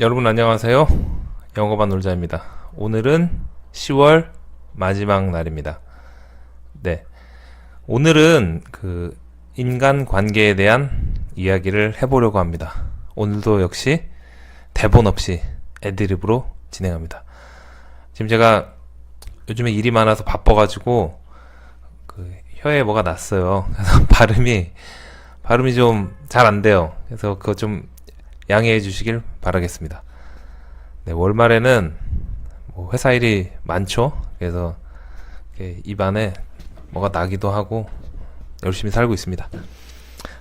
여러분 안녕하세요. 영어반 놀자입니다. 오늘은 10월 마지막 날입니다. 네. 오늘은 그 인간 관계에 대한 이야기를 해보려고 합니다. 오늘도 역시 대본 없이 애드립으로 진행합니다. 지금 제가 요즘에 일이 많아서 바빠가지고 그 혀에 뭐가 났어요. 그래서 발음이 발음이 좀 잘 안 돼요. 그래서 그거 좀 양해해 주시길 바라겠습니다. 네, 월말에는 뭐 회사 일이 많죠. 그래서 입안에 뭐가 나기도 하고 열심히 살고 있습니다.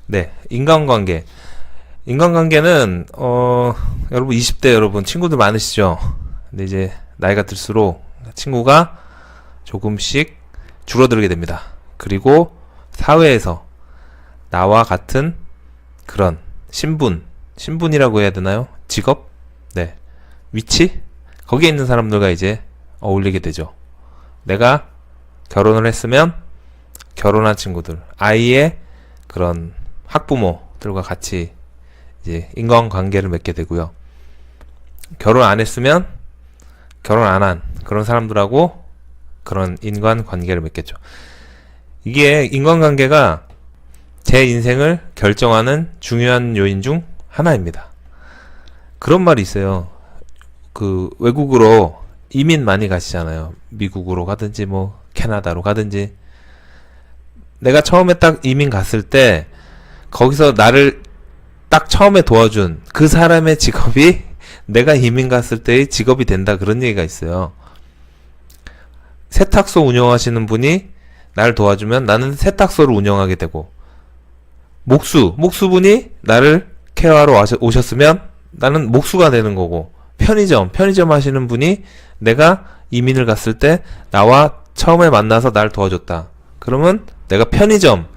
네, 인간관계. 인간관계는 어 여러분 20대 여러분 친구들 많으시죠? 근데 이제 나이가 들수록 친구가 조금씩 줄어들게 됩니다. 그리고 사회에서 나와 같은 그런 신분, 신분이라고 해야 되나요? 직업? 네. 위치? 거기에 있는 사람들과 이제 어울리게 되죠. 내가 결혼을 했으면 결혼한 친구들, 아이의 그런 학부모들과 같이 이제 인간 관계를 맺게 되고요. 결혼 안 했으면 결혼 안 한 그런 사람들하고 그런 인간 관계를 맺겠죠. 이게 인간관계가 제 인생을 결정하는 중요한 요인 중 하나입니다. 그런 말이 있어요. 그 외국으로 이민 많이 가시잖아요. 미국으로 가든지 뭐 캐나다로 가든지. 내가 처음에 딱 이민 갔을 때 거기서 나를 딱 처음에 도와준 그 사람의 직업이 내가 이민 갔을 때의 직업이 된다 그런 얘기가 있어요. 세탁소 운영하시는 분이 나를 도와주면 나는 세탁소를 운영하게 되고 목수, 목수분이 나를 와셔- 오셨으면 나는 목수가 되는 거고 편의점, 편의점 하시는 분이 내가 이민을 갔을 때 나와 처음에 만나서 날 도와줬다. 그러면 내가 편의점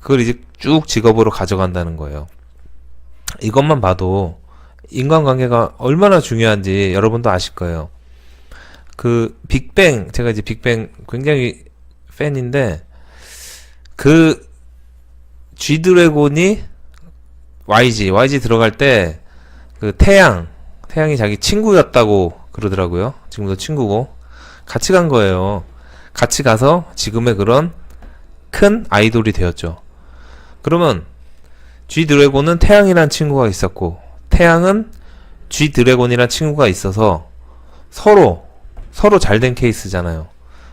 그걸 이제 쭉 직업으로 가져간다는 거예요. 이것만 봐도 인간관계가 얼마나 중요한지 여러분도 아실 거예요. 그 빅뱅 제가 이제 빅뱅 굉장히 팬인데 그 G드래곤이 YG YG 들어갈 때 그 태양 태양이 자기 친구였다고 그러더라고요. 지금도 친구고 같이 간 거예요. 같이 가서 지금의 그런 큰 아이돌이 되었죠. 그러면 G 드래곤은 태양이란 친구가 있었고 태양은 G 드래곤이란 친구가 있어서 서로 서로 잘 된 케이스잖아요.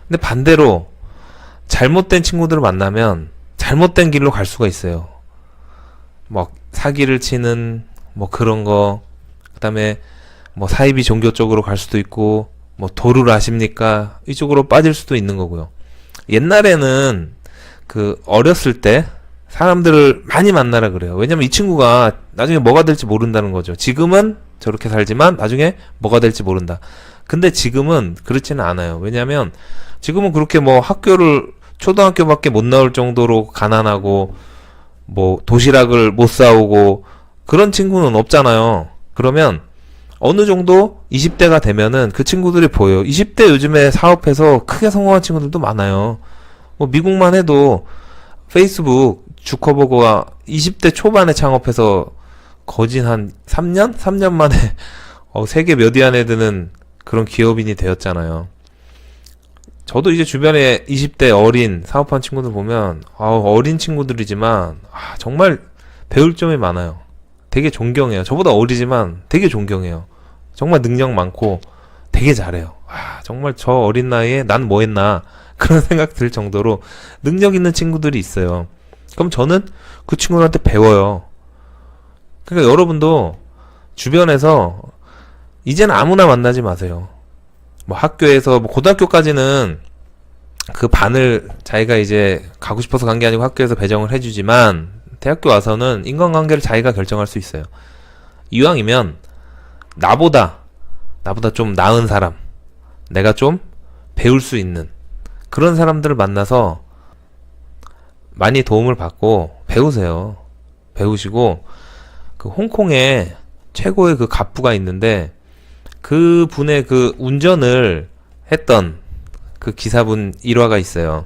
근데 반대로 잘못된 친구들을 만나면 잘못된 길로 갈 수가 있어요. 막 사기를 치는 뭐 그런 거 그다음에 뭐 사이비 종교 쪽으로 갈 수도 있고 뭐 도루를 아십니까 이쪽으로 빠질 수도 있는 거고요. 옛날에는 그 어렸을 때 사람들을 많이 만나라 그래요. 왜냐면 이 친구가 나중에 뭐가 될지 모른다는 거죠. 지금은 저렇게 살지만 나중에 뭐가 될지 모른다. 근데 지금은 그렇지는 않아요. 왜냐면 지금은 그렇게 뭐 학교를 초등학교밖에 못 나올 정도로 가난하고 뭐 도시락을 못 사오고 그런 친구는 없잖아요. 그러면 어느 정도 20대가 되면은 그 친구들이 보여요. 20대 요즘에 사업해서 크게 성공한 친구들도 많아요. 뭐 미국만 해도 페이스북 주커버거가 20대 초반에 창업해서 거진 한 3년? 3년 만에 어, 세계 몇 위 안에 드는 그런 기업인이 되었잖아요. 저도 이제 주변에 20대 어린 사업한 친구들 보면 아, 어린 친구들이지만 아, 정말 배울 점이 많아요. 되게 존경해요. 저보다 어리지만 되게 존경해요. 정말 능력 많고 되게 잘해요. 아, 정말 저 어린 나이에 난 뭐 했나 그런 생각 들 정도로 능력 있는 친구들이 있어요. 그럼 저는 그 친구들한테 배워요. 그러니까 여러분도 주변에서 이제는 아무나 만나지 마세요. 뭐 학교에서 뭐 고등학교까지는 그 반을 자기가 이제 가고 싶어서 간 게 아니고 학교에서 배정을 해주지만 대학교 와서는 인간관계를 자기가 결정할 수 있어요. 이왕이면 나보다 나보다 좀 나은 사람, 내가 좀 배울 수 있는 그런 사람들을 만나서 많이 도움을 받고 배우세요. 배우시고 그 홍콩에 최고의 그 갑부가 있는데 그 분의 그 운전을 했던 그 기사분 일화가 있어요.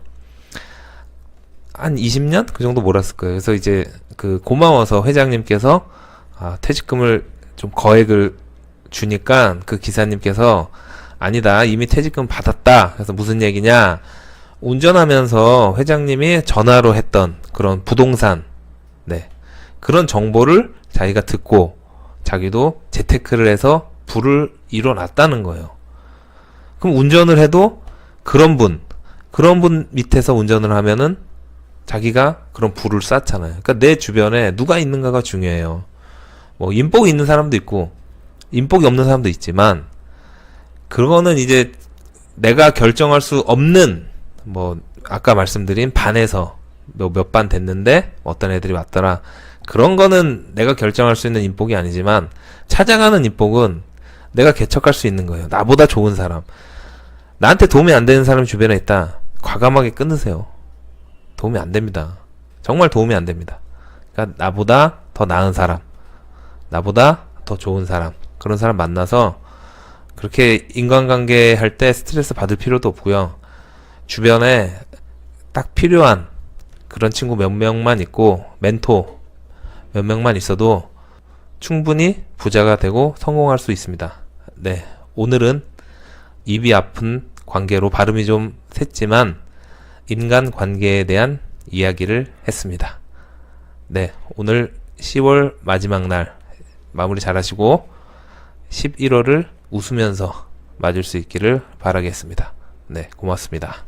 한 20년? 그 정도 몰았을 거예요. 그래서 이제 그 고마워서 회장님께서 아, 퇴직금을 좀 거액을 주니까 그 기사님께서 아니다 이미 퇴직금 받았다. 그래서 무슨 얘기냐? 운전하면서 회장님이 전화로 했던 그런 부동산. 네. 그런 정보를 자기가 듣고 자기도 재테크를 해서 부를 이뤄놨다는 거예요. 그럼 운전을 해도 그런 분 그런 분 밑에서 운전을 하면은 자기가 그런 부를 쌓잖아요. 그러니까 내 주변에 누가 있는가가 중요해요. 뭐 인복이 있는 사람도 있고 인복이 없는 사람도 있지만 그거는 이제 내가 결정할 수 없는 뭐 아까 말씀드린 반에서 몇 반 됐는데 어떤 애들이 왔더라. 그런 거는 내가 결정할 수 있는 인복이 아니지만 찾아가는 인복은 내가 개척할 수 있는 거예요. 나보다 좋은 사람. 나한테 도움이 안 되는 사람이 주변에 있다. 과감하게 끊으세요. 도움이 안 됩니다. 정말 도움이 안 됩니다. 그러니까 나보다 더 나은 사람. 나보다 더 좋은 사람. 그런 사람 만나서 그렇게 인간관계 할 때 스트레스 받을 필요도 없고요. 주변에 딱 필요한 그런 친구 몇 명만 있고 멘토 몇 명만 있어도 충분히 부자가 되고 성공할 수 있습니다. 네. 오늘은 입이 아픈 관계로 발음이 좀 샜지만 인간 관계에 대한 이야기를 했습니다. 네. 오늘 10월 마지막 날 마무리 잘 하시고 11월을 웃으면서 맞을 수 있기를 바라겠습니다. 네, 고맙습니다.